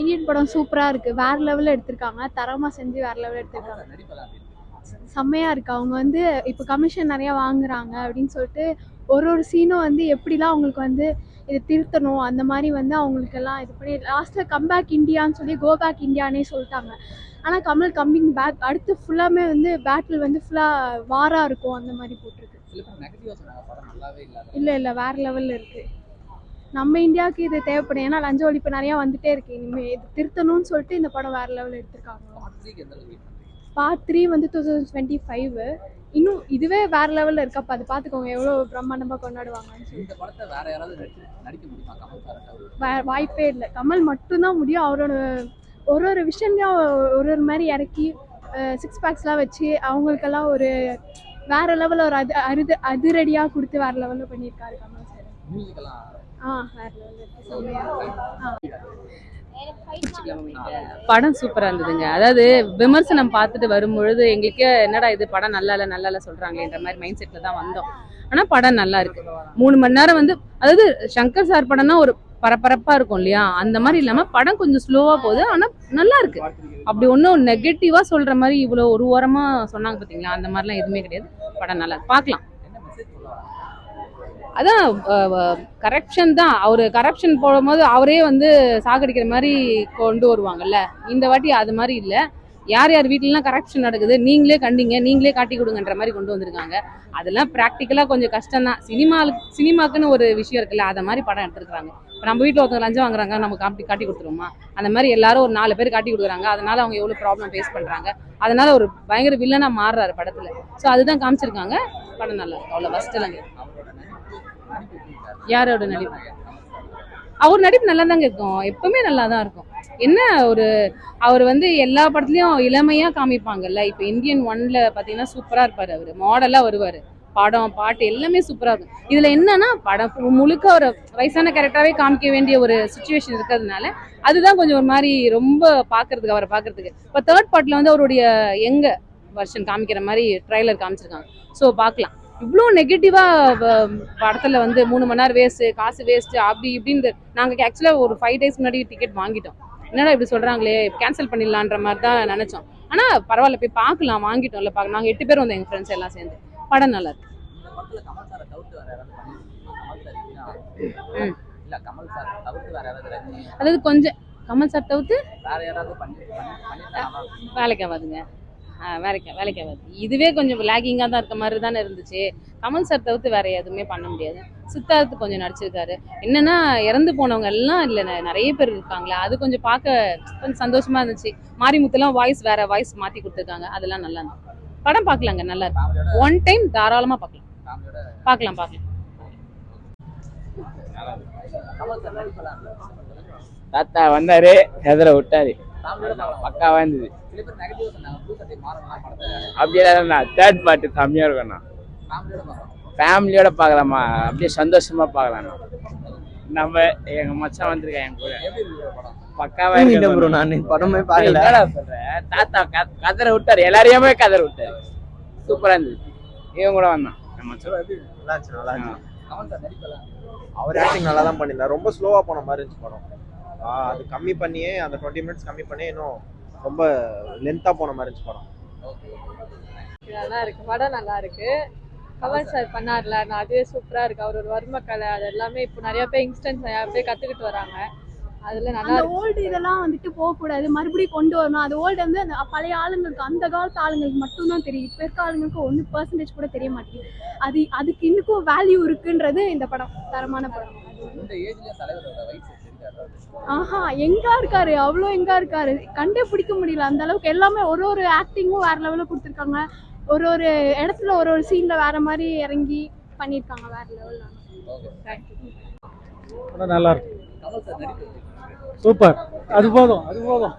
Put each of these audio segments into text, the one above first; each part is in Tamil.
இந்தியன் படம் சூப்பராக இருக்குது வேறு லெவலில் எடுத்திருக்காங்க. தரமாக செஞ்சு வேறு லெவலில் எடுத்திருக்காங்க? செம்மையாக இருக்குது அவங்க வந்து இப்போ கமிஷன் நிறையா வாங்குறாங்க அப்படின்னு சொல்லிட்டு ஒரு ஒரு சீனும் வந்து எப்படிலாம் அவங்களுக்கு வந்து இதை திருத்தணும் அந்த மாதிரி வந்து அவங்களுக்கெல்லாம் இது பண்ணி லாஸ்ட்டில் கம்பேக் இந்தியான்னு சொல்லி கோ பேக் இந்தியானே சொல்லிட்டாங்க. ஆனால் கமல் கம்மிங் பேக் அடுத்து ஃபுல்லாமே வந்து பேட்டில் வந்து ஃபுல்லாக வாராக இருக்கும் அந்த மாதிரி போட்டிருக்கு. இல்லை இல்லை வேறு லெவலில் இருக்குது நம்ம இந்தியாவுக்கு இது தேவைப்படும். ஏன்னா லஞ்ச ஒழிப்பு நிறையா வந்துட்டே இருக்கு. இனிமேல் இது திருத்தணும்னு சொல்லிட்டு இந்த படம் வேறு லெவலில் எடுத்திருக்காங்க. பார்ட் த்ரீ வந்து டூ தௌசண்ட் டுவெண்ட்டி ஃபைவ் இன்னும் இதுவே வேறு லெவலில் இருக்கு அப்போ அது பார்த்துக்கோங்க எவ்வளோ பிரம்மாண்டமாக வே வாய்ப்பே இல்லை. கமல் மட்டும்தான் முடியும். அவரோட ஒரு ஒரு விஷயம்லையும் ஒரு ஒரு மாதிரி இறக்கி சிக்ஸ் பேக்ஸ்லாம் வச்சு அவங்களுக்கெல்லாம் ஒரு வேற லெவலில் ஒரு அது அருது அதிரடியாக கொடுத்து வேற லெவலில் பண்ணியிருக்காரு கமல் சார் படம் சூப்பராக இருந்ததுங்க. அதாவது விமர்சனம் பார்த்துட்டு வரும்பொழுது எங்களுக்கு என்னடா இது படம் நல்லா இல்லை நல்லா இல்லை சொல்கிறாங்களேன்ற மாதிரி மைண்ட் செட்டில் தான் வந்தோம். ஆனால் படம் நல்லா இருக்கு. மூணு மணி நேரம் வந்து அதாவது சங்கர் சார் படம்னா ஒரு பரபரப்பாக இருக்கும் இல்லையா? அந்த மாதிரி இல்லாமல் படம் கொஞ்சம் ஸ்லோவாக போகுது ஆனால் நல்லா இருக்கு. அப்படி ஒன்றும் நெகட்டிவாக சொல்கிற மாதிரி இவ்வளோ ஒரு ஓரமா சொன்னாங்க பார்த்தீங்களா அந்த மாதிரிலாம் எதுவுமே கிடையாது. படம் நல்லா பாக்கலாம் பார்க்கலாம் என்ன மெசேஜ் சொல்ல வராங்க அதான் கரப்ஷன் தான். அவர் கரப்ஷன் போடும்போது அவரே வந்து சாகடிக்கிற மாதிரி கொண்டு வருவாங்கல்ல. இந்த வாட்டி அது மாதிரி இல்லை. யார் யார் வீட்டிலலாம் கரப்ஷன் நடக்குது நீங்களே கண்டிங்க நீங்களே காட்டி கொடுங்கன்ற மாதிரி கொண்டு வந்திருக்காங்க. அதெல்லாம் ப்ராக்டிக்கலாக கொஞ்சம் கஷ்டம் தான். சினிமாவுக்கு சினிமாக்குன்னு ஒரு விஷயம் இருக்குல்ல அதை மாதிரி படம் எடுத்துருக்காங்க இப்போ நம்ம வீட்டில் ஒருத்தவங்க லஞ்சம் வாங்குறாங்க நம்ம காட்டி காட்டி கொடுத்துருவோமா? அந்த மாதிரி எல்லாரும் ஒரு நாலு பேர் காட்டி கொடுக்குறாங்க. அதனால அவங்க எவ்வளோ ப்ராப்ளம் ஃபேஸ் பண்ணுறாங்க அதனால ஒரு பயங்கர வில்லனாக மாறுறாரு படத்தில். ஸோ அதுதான் காமிச்சிருக்காங்க. படம் நல்லா இருக்கு. அவ்வளோ ஃபஸ்ட்டுலங்க அவரோட நடிப்பு நடிப்பு எப்படி இருக்கு யாரோட நடிப்பு? அவர் நடிப்பு நல்லா தாங்க இருக்கும். எப்பவுமே நல்லா தான் இருக்கும். என்ன ஒரு அவர் வந்து எல்லா படத்துலயும் இளமையா காமிப்பாங்கல்ல? இப்போ இந்தியன் ஒன்ல பாத்தீங்கன்னா சூப்பரா இருப்பாரு அவரு. மாடலா வருவாரு. படம் பாட்டு எல்லாமே சூப்பரா இருக்கும். இதுல என்னன்னா படம் முழுக்க ஒரு வயசான கேரக்டராகவே காமிக்க வேண்டிய ஒரு சுச்சுவேஷன் இருக்கிறதுனால அதுதான் கொஞ்சம் ஒரு மாதிரி ரொம்ப பாக்குறதுக்கு அவரை பாக்குறதுக்கு. இப்போ தேர்ட் பார்ட்ல வந்து அவருடைய எங்க வருஷன் காமிக்கிற மாதிரி ட்ரைலர் காமிச்சிருக்காங்க. ஸோ பார்க்கலாம். இவ்வளோ நெகட்டிவாக படத்தில் வந்து மூணு மணி நேரம் வேஸ்ட்டு காசு வேஸ்ட்டு அப்படி இப்படின்னு நாங்கள் ஆக்சுவலாக ஒரு ஃபைவ் டேஸ் முன்னாடி டிக்கெட் வாங்கிட்டோம். என்னடா இப்படி சொல்கிறாங்களே கேன்சல் பண்ணிடலான்ற மாதிரி தான் நினச்சோம். ஆனால் பரவாயில்ல போய் பார்க்கலாம் வாங்கிட்டோம்ல பார்க்க நாங்கள் எட்டு பேர் வந்தோம் எங்கள் ஃப்ரெண்ட்ஸ் எல்லாம் சேர்ந்து. படம் நல்லா இருக்கு. அதாவது கொஞ்சம் கமல் சார் தவிர்த்து. வேலைக்கு ஆகாதுங்க. வேலைக்கு வேலைக்கு ஆகாது. இதுவே கொஞ்சம் லேகிங்காக தான் இருக்க மாதிரி தானே இருந்துச்சு. கமல் சார் தவிர்த்து வேற எதுவுமே பண்ண முடியாது. சித்தார்த்து கொஞ்சம் நடிச்சிருக்காரு. என்னன்னா இறந்து போனவங்க எல்லாம் இல்லை நிறைய பேர் இருக்காங்களே அது கொஞ்சம் பார்க்க கொஞ்சம் சந்தோஷமா இருந்துச்சு. மாரிமுத்துலாம் வாய்ஸ் வேற வாய்ஸ் மாத்தி கொடுத்துருக்காங்க. அதெல்லாம் நல்லா இருந்துச்சு. படம் பார்க்கலாங்க நல்லா இருக்கும் ஒன் டைம் தாராளமா பார்க்கலாம். பார்க்கலாம் பார்க்கலாம். தாத்தா வந்தாரு எதிர விட்டாரு. பக்காவா இருந்தது. சில பேர் நெகட்டிவ் சொன்னாங்க. புது சட்டை மாறலாம் படத்தை. அப்படியே தேர்ட் பார்ட்டு செம்மையா இருக்கும்ண்ணா ஃபேமிலியோட பார்க்கலாம்? அப்படியே சந்தோஷமா பார்க்கலாம்ண்ணா நம்ம எங்க மச்சான் வந்திருக்கேன் என் கூட. இருக்கு பக்காவா தூங்கிட்டேன் ப்ரோ. இருக்கு நான் படமே பார்க்கல. என்னடா சொல்ற? தாத்தா க- கதற விட்டாரு. எல்லாரையுமே கதற விட்டாரு. சூப்பரா இருந்தது. இவன் கூட வந்தான். நம்ம மச்சான். நல்லா இருந்துச்சு இருந்துச்சு அவர் ஆக்டிங் நல்லா தான் பண்ணியிருந்தார். ரொம்ப ஸ்லோவா போன மாதிரி இருந்துச்சு படம். அது கம்மி பண்ணியே அந்த டுவெண்ட்டி மினிட்ஸ் கம்மி பண்ணி இன்னும் ரொம்ப லென்த்தா போன மாதிரி இருந்துச்சு படம். நல்லா இருக்கு படம் நல்லா இருக்கு. கமல் சார். பண்ணார்ல நான் அதுவே சூப்பரா இருக்கு. அவர் ஒரு வர்ம கலை அது எல்லாமே இப்போ நிறைய பேர் இன்ஸ்டன்ஸ் நிறைய பேர் கத்துக்கிட்டு வராங்க. அதுல நல்லா ஓல்டு இதெல்லாம் வந்துட்டு போகக்கூடாது மறுபடியும் கொண்டு வரணும். அது ஓல்டு வந்து அந்த பழைய ஆளுங்களுக்கு அந்த காலத்து ஆளுங்களுக்கு மட்டும்தான் தெரியும். இப்போ இருக்க ஆளுங்களுக்கு ஒன்று பர்சன்டேஜ் கூட தெரிய மாட்டேங்குது. அது அதுக்கு இன்னுக்கும் வேல்யூ இருக்குன்றது இந்த படம் தரமான படம். ஆஹா எங்கா இருக்காரு? அவ்வளோ எங்கா இருக்காரு? கண்டே பிடிக்க முடியல. அந்த அளவுக்கு எல்லாமே ஒரு ஒரு ஆக்டிங்கும் வேற லெவலில் கொடுத்துருக்காங்க. ஒரு ஒரு இடத்துல ஒரு ஒரு சீன்ல வேற மாதிரி இறங்கி பண்ணியிருக்காங்க வேற லெவலில் நல்லா இருக்கு? சூப்பர் அது போதும் அது போதும்.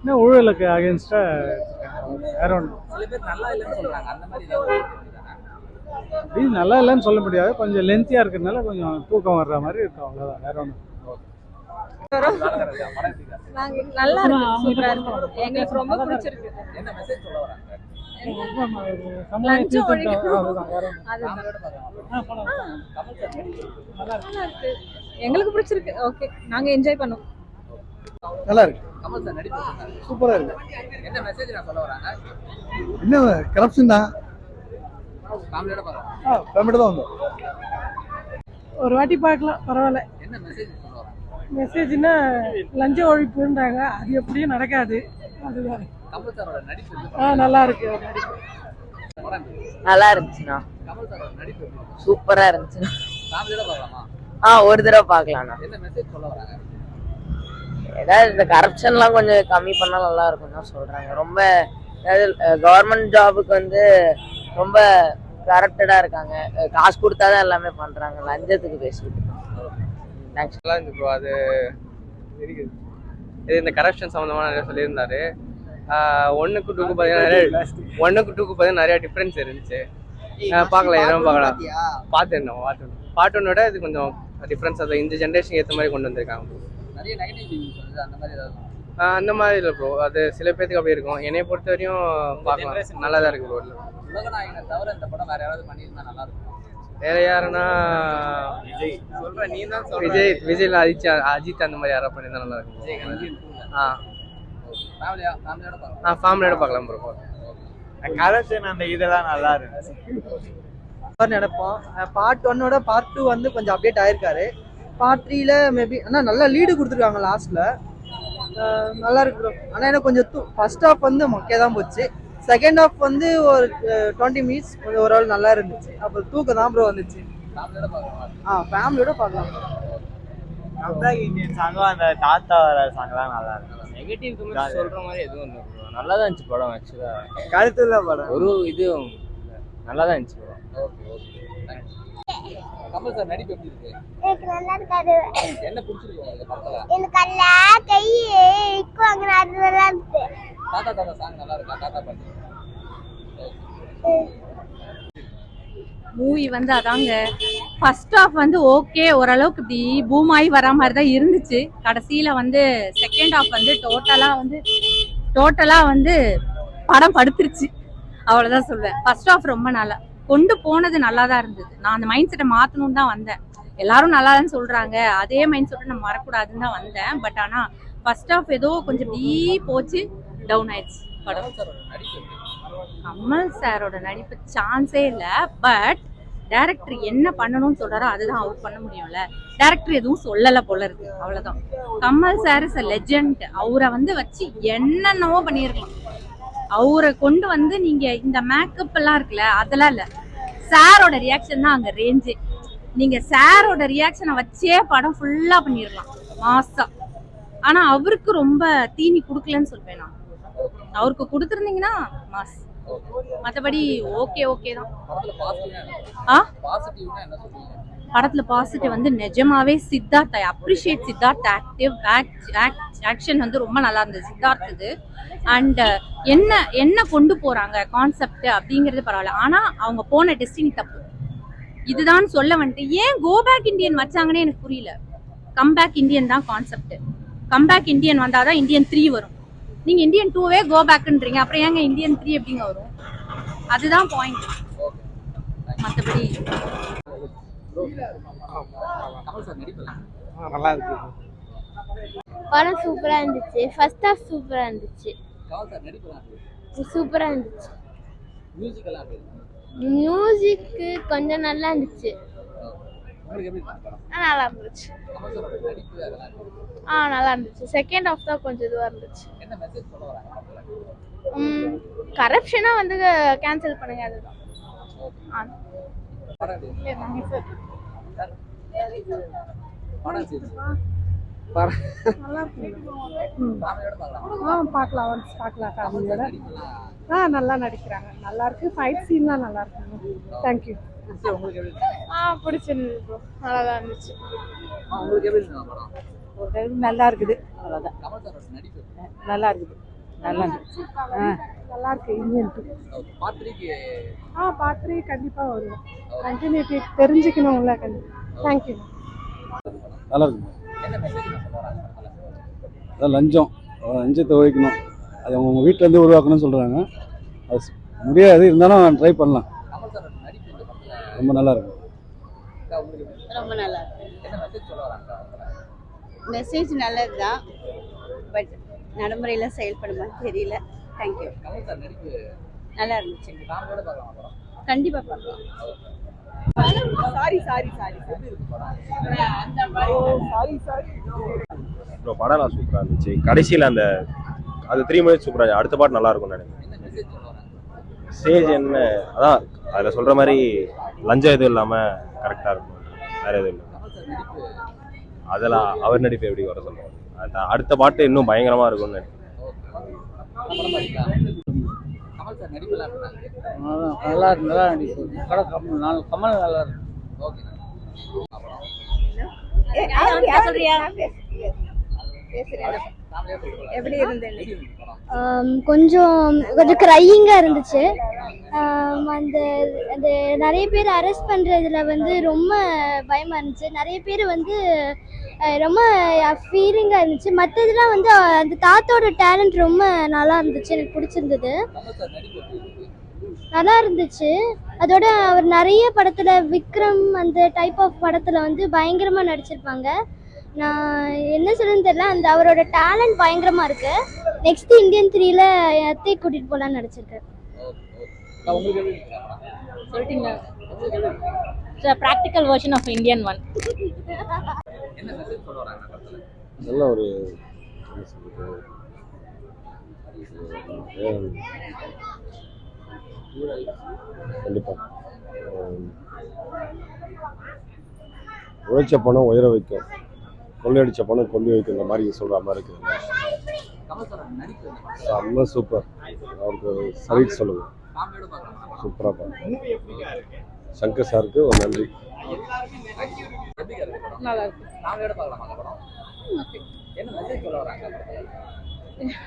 என்ன ஊழலுக்கு அகேன்ஸ்டா வேற ஒன்று சில பேர் நல்லா இல்லைன்னு சொல்றாங்க. அந்த மாதிரி? இது நல்லா இல்லைன்னு சொல்ல முடியாது. கொஞ்சம் லென்த்தியாக இருக்கிறதுனால கொஞ்சம் தூக்கம் வர்ற மாதிரி இருக்கும். அவ்வளோதான் வேற ஒன்று படம் எப்படி இருக்கு? நாங்க நல்லா இருக்கு. சூப்பரா எங்களுக்கு ரொம்ப பிடிச்சிருக்கு. எங்களுக்கு பிடிச்சிருக்கு. ஓகே நாங்க என்ஜாய் பண்ணோம் நல்லா இருக்கு. எப்படி இருக்கு? சூப்பராக இருக்கு. என்ன மெசேஜ் நான் சொல்ல வராங்க? என்ன கரப்ஷன் தான். ஃபேமிலியோட தான் வந்தோம். ஒரு வாட்டி பார்க்கலாம் பரவாயில்ல. மெசேஜ்னா லஞ்ச ஒழிப்புன்றாங்க. அது எப்படியும் நடக்காது. அதுதான். கமல் சாரோட நடிப்பு எப்படி ஆ நல்லா இருக்கு? நல்லா இருந்துச்சுண்ணா. கமல் சாரோட நடிப்பு எப்படி இருக்கு? சூப்பரா இருந்துச்சுண்ணா. பார்க்கலாமா ஆ ஒரு தடவை வராங்க? ஏதாவது இந்த கரப்ஷன்லாம் கொஞ்சம் கம்மி பண்ணா நல்லா இருக்கும் தான் சொல்றாங்க. ரொம்ப அதாவது கவர்மெண்ட் ஜாபுக்கு வந்து ரொம்ப கரப்டடா இருக்காங்க. காசு கொடுத்தாதான் எல்லாமே பண்றாங்க. லஞ்சத்துக்கு பேசிட்டு தேங்க்ஸ் நல்லா இருந்துச்சு ப்ரோ அது இருக்குது இது இந்த கரப்ஷன் சம்மந்தமாக நிறைய சொல்லியிருந்தாரு. ஒன்றுக்கு டூக்கு பார்த்தீங்கன்னா நிறைய ஒன்றுக்கு டூக்கு பார்த்தீங்கன்னா நிறைய டிஃப்ரென்ஸ் இருந்துச்சு. பார்க்கலாம் எதுவும் பார்க்கலாம். பார்த்துருந்தோம் பார்த்துருந்தோம் பார்ட் ஒன்னோட இது கொஞ்சம் டிஃப்ரென்ஸ் அதை இந்த ஜென்ரேஷனுக்கு ஏற்ற மாதிரி கொண்டு வந்திருக்காங்க நிறைய நெகட்டிவ் அந்த மாதிரி அந்த மாதிரி இல்லை ப்ரோ அது சில பேர்த்துக்கு அப்படி இருக்கும். என்னைய பொறுத்த வரையும் பார்க்கலாம். நல்லா தான் இருக்கு ப்ரோ உலகநாயகனை தவிர இந்த படம் வேற யாராவது பண்ணியிருந்தா நல்லா இருக்கும் வேற யாருன்னா விஜய். சொல்றேன் நீ தான் விஜய் விஜய்ல அஜித் அஜித் அந்த மாதிரி யாராவது பண்ணியிருந்தா நல்லா இருக்கும் ஆ. ஃபேமிலியா ஃபேமிலியோட பார்க்கலாம். ஆ ஃபேமிலியோட பார்க்கலாம் ப்ரோ கரப்ஷன் அந்த இதெல்லாம் நல்லா இருந்துச்சு. நினைப்போம். பார்ட் ஒன்னோட பார்ட் டூ வந்து கொஞ்சம் அப்டேட் ஆயிருக்காரு. பார்ட் த்ரீல மேபி ஆனால் நல்லா லீடு கொடுத்துருக்காங்க லாஸ்ட்ல நல்லா இருக்கு ப்ரோ ஆனால் எனக்கு கொஞ்சம் தூ ஃபர்ஸ்ட் ஹாஃப் வந்து மொக்கையாக தான் போச்சு. செகண்ட் ஹாஃப் வந்து ஒரு டுவெண்ட்டி மினிட்ஸ் கொஞ்சம் ஓரளவு நல்லா இருந்துச்சு. அப்புறம் தூக்கம் தான் ப்ரோ வந்துச்சு. ஆ ஃபேமிலியோட பார்க்கலாம். கம்பேக் இந்தியன் சாங்கும் அந்த தாத்தா வர சாங்லாம் நல்லா இருக்கு நெகட்டிவ் கமெண்ட் சொல்ற மாதிரி எதுவும் இல்லை ப்ரோ நல்லா தான் இருந்துச்சு படம் ஆக்சுவலா கருத்துள்ள படம். ஒரு இது நல்லா தான் இருந்துச்சு படம். ஓகே ஓகே கமல் சார் நடிப்பு எப்படி இருக்கு? எனக்கு நல்லா இருக்காது. என்ன பிடிச்சிருக்கு உங்களுக்கு படத்துல? எனக்கு அல்ல கை இக்குவாங்க அது நல்லா இருக்கு தாத்தா தாத்தா சாங் நல்லா இருக்கா? தாத்தா பாட்டு. மூவி வந்து அதாங்க. ஃபர்ஸ்ட் ஆஃப் வந்து ஓகே ஓரளவுக்கு இப்படி பூம் ஆகி வரா மாதிரி தான் இருந்துச்சு. கடைசியில வந்து செகண்ட் ஆஃப் வந்து டோட்டலா வந்து டோட்டலா வந்து படம் படுத்துருச்சு. அவ்வளவுதான் சொல்வேன். ஃபர்ஸ்ட் ஆஃப் ரொம்ப நல்லா. கொண்டு போனது நல்லா தான் இருந்தது. நான் அந்த மைண்ட் செட்டை மாற்றணும்னு தான் வந்தேன். எல்லாரும் நல்லா சொல்கிறாங்க சொல்றாங்க. அதே மைண்ட் செட்டை நம்ம வரக்கூடாதுன்னு தான் வந்தேன். பட் ஆனா ஃபர்ஸ்ட் ஆஃப் ஏதோ கொஞ்சம் டீ போச்சு டவுன் ஆயிடுச்சு படம். கமல் சாரோட நடிப்பு கமல் சாரோட நடிப்பு சான்ஸே இல்லை. பட் டேரக்டர் என்ன பண்ணணும்னு சொல்றாரோ அதுதான் அவர் பண்ண முடியும்ல. டேரக்டர் எதுவும் சொல்லல போல இருக்கு. அவ்வளவுதான். Kamal sir is a legend அவரை வந்து வச்சு என்னென்னவோ பண்ணியிருக்கலாம் அவரை கொண்டு வந்து நீங்க இந்த மேக்கப் எல்லாம் இருக்குல்ல அதெல்லாம் இல்ல. சாரோட ரியாக்ஷன் தான் அங்க ரேஞ்சே நீங்க சாரோட ரியாக்ஷனை வச்சே படம் ஃபுல்லா பண்ணிடலாம் மாசம் ஆனா அவருக்கு ரொம்ப தீனி கொடுக்கலன்னு சொல்வேன் நான். அவருக்கு கொடுத்துருந்தீங்கன்னா மாஸ். மற்றபடி ஓகே ஓகே தான். படத்துல ஆ? படத்துல பாசிட்டிவ் வந்து நிஜமாவே Siddharth I appreciate Siddharth active action வந்து ரொம்ப நல்லா இருந்தது சித்தார்த் இது அண்ட் uh, என்ன என்ன கொண்டு போறாங்க கான்செப்ட் அப்படிங்கிறது பரவாயில்ல. ஆனா அவங்க போன டெஸ்டினி தப்பு. இதுதான் சொல்ல வந்துட்டு ஏன் கோபேக் இந்தியன் வச்சாங்கன்னே எனக்கு புரியல. கம்பேக் இந்தியன் தான் கான்செப்ட் கம்பேக் இந்தியன் வந்தாதான் இந்தியன் த்ரீ வரும். நீங்க இந்தியன் டூவே கோபேக்குன்றீங்க அப்புறம் ஏங்க இந்தியன் த்ரீ எப்படிங்க வரும்? அதுதான் பாயிண்ட் மற்றபடி நல்லா இருக்கு. படம் சூப்பரா இருந்துச்சு. ஃபர்ஸ்ட் ஹாஃப் சூப்பரா இருந்துச்சு. சூப்பராக சூப்பரா இருந்துச்சு. மியூசிக் மியூசிக்கு கொஞ்சம் நல்லா இருந்துச்சு. நல்லா இருந்துச்சு. ஆ நல்லா இருந்துச்சு. செகண்ட் ஹாஃப் தான் கொஞ்சம் இதுவாக இருந்துச்சு. என்ன கரப்ஷனாக வந்து கேன்சல் பண்ணுங்க அதுதான். ஆ. பார்க்கலாம் ஆ பார்க்கலாம் ஒன்ஸ் பார்க்கலாம் ஃபேமிலியோட ஆ நல்லா நடிக்கிறாங்க. நல்லா இருக்கு ஃபைட் சீன்லாம் நல்லா இருக்குங்க தேங்க்யூ இருக்கு? ஆ பிடிச்சிருந்தது ப்ரோ நல்லா தான் இருந்துச்சு ஆ, இருக்கு நல்லா இருக்குது அவ்வளோதான் இருக்கு? நல்லா இருக்குது நல்லா ஆ. நல்லா இருக்கு இந்தியன் டூ பார்ட் ஆ பார்த்து கண்டிப்பாக வரும் கண்டினியூட்டி தெரிஞ்சுக்கணும்ல கண்டிப்பாக தேங்க்யூ நல்லா இருக்கு அதான் லஞ்சம். லஞ்சத்தை ஒழிக்கணும். அது அவங்க வீட்டிலேருந்து உருவாக்கணும்னு சொல்கிறாங்க அது முடியாது. இருந்தாலும் ட்ரை பண்ணலாம். ரொம்ப நல்லா இருக்கும்? ரொம்ப நல்லா மெசேஜ் நல்லது தான் பட் நடைமுறையில் செயல்படுமா தெரியல. தேங்க்யூ நல்லா இருந்துச்சு. கண்டிப்பாக பார்க்கலாம். சாரி சாரி சாரி எப்படி ப்ரோ படம்லாம் சூப்பராக இருந்துச்சு. கடைசியில் அந்த அது த்ரீ மினிட்ஸ் சூப்பராக அடுத்த பாட்டு நல்லா இருக்கும்னு நினைக்கிறேன். ஸ்டேஜ் என்ன? அதான் அதில் சொல்கிற மாதிரி லஞ்சம் எதுவும் இல்லாமல் கரெக்டாக இருக்கும். வேறு எதுவும் இல்லை. அதெல்லாம் அவர் நடிப்பு எப்படி வர சொல்லுவாங்க அடுத்த பாட்டு இன்னும் பயங்கரமாக இருக்கும்னு நல்லா நல்லா படம் கமல் நாலு கமல் நல்லா இருக்கு. ஓகே. எப்படி இருந்தது கொஞ்சம் கொஞ்சம் க்ரையிங்காக இருந்துச்சு அந்த அந்த நிறைய பேர் அரெஸ்ட் பண்ணுறதுல வந்து ரொம்ப பயமாக இருந்துச்சு நிறைய பேர் வந்து ரொம்ப ஃபீலிங்காக இருந்துச்சு மற்றதுலாம் வந்து அந்த தாத்தோட டேலண்ட் ரொம்ப நல்லா இருந்துச்சு எனக்கு பிடிச்சிருந்தது நல்லா இருந்துச்சு. அதோட அவர் நிறைய படத்தில் விக்ரம் அந்த டைப் ஆஃப் படத்தில் வந்து பயங்கரமாக நடிச்சிருப்பாங்க. நான் என்ன சொல்லுன்னு தெரியல அந்த அவரோட டேலண்ட் பயங்கரமாக இருக்கு. நெக்ஸ்ட் இந்தியன் த்ரீல அத்தை கூட்டிகிட்டு போகலான்னு நடிச்சிருக்காரு. இருக்கு? Practical version of Indian one நல்ல ஒரு கண்டிப்பாக உழைச்ச பணம் உயர வைக்கும். கொள்ளையடிச்ச பணம் கொல்லி வைக்கும் இந்த மாதிரி சொல்கிற மாதிரி இருக்குது. சார் செம்ம சூப்பர் அவருக்கு சர்வீஸ் சொல்லுங்கள் சூப்பராக சங்கர் சாருக்கு ஒரு நன்றி.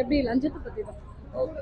எப்படி லஞ்சத்தை பற்றி தான் ஓகே.